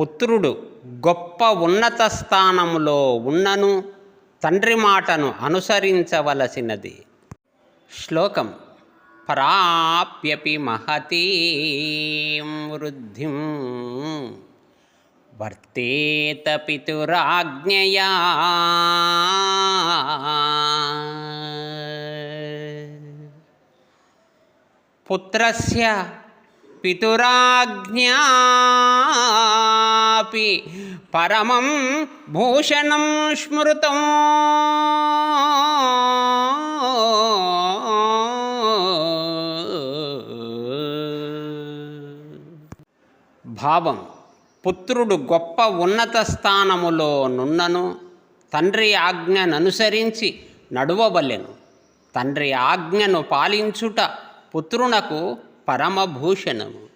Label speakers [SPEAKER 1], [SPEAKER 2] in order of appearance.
[SPEAKER 1] పుత్రుడు గొప్ప ఉన్నత స్థానములో ఉన్నను తండ్రి మాటను అనుసరించవలసినది. శ్లోకం ప్రాప్యపి మహతీం వృద్ధిం. వర్తేత పితురాజ్ఞయా. పుత్రస్య పితురాజ్ఞాపి పరమం భూషణం స్మృతం. భావం పుత్రుడు గొప్ప ఉన్నత స్థానములో నున్నను తండ్రి ఆజ్ఞననుసరించి నడువవలెను. తండ్రి ఆజ్ఞను పాలించుట పుత్రునకు పరమభూషణము.